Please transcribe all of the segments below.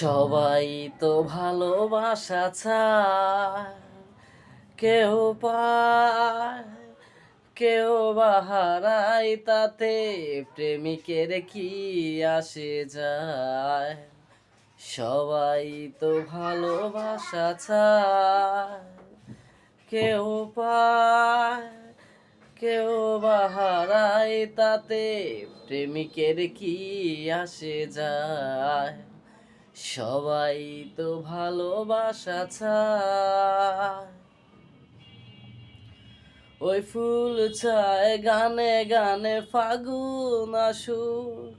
সবাই তো ভালোবাসা চায়। কেউ কেউ বাহারাই তাতে প্রেমিকের কি আসে যায়? সবাই তো ভালোবাসা চায়। কেউ কেউ বাহারাই তাতে প্রেমিকের কি আসে যায়? সবাই তো ভালোবাসা ওই ফুল চায়, গানে গানে ফাগুন আসুক।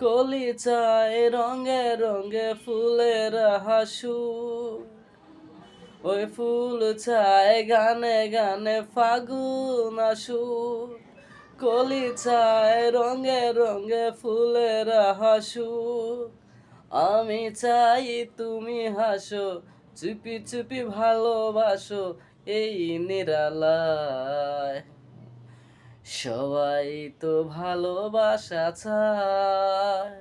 কলি চায়, রঙে রঙে ফুলের হাসুক। ওই ফুল চায়, গানে গানে ফাগুন আসুক। কলি চায়, রঙে রঙে ফুলের হাসুক। আমি চাই তুমি হাসো, চুপি চুপি ভালোবাসো এই নিরালায়। সবাই তো ভালোবাসা চায়,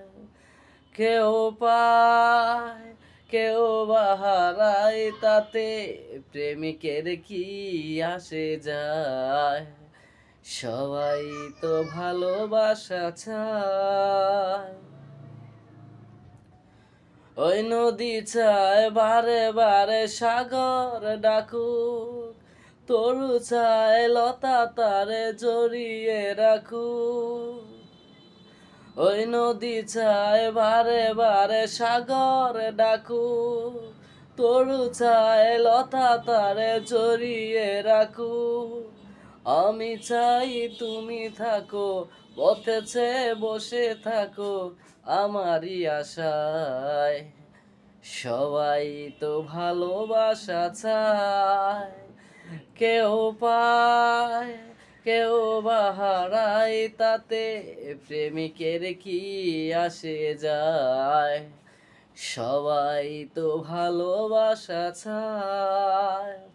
কেউ পায়, কেউ বাহারায় তাতে প্রেমিকের কি আসে যায়? সবাই তো ভালোবাসা চায়। ওই নদী চায় বারে বারে সাগর ডাকুক। তরু চায় লতা তারে জড়িয়ে রাখুক। ওই নদী চায় বারে বারে সাগর ডাকুক। তরু চায় লতা তারে জড়িয়ে রাখুক। আমি চাই তুমি থাকো পথেছে বসে থাকো আমারই আশায়। সবাই তো ভালোবাসা চায়, কেউ পায়, কেউ বাহারায় তাতে প্রেমিকের কি আসে যায়? সবাই তো ভালোবাসা চায়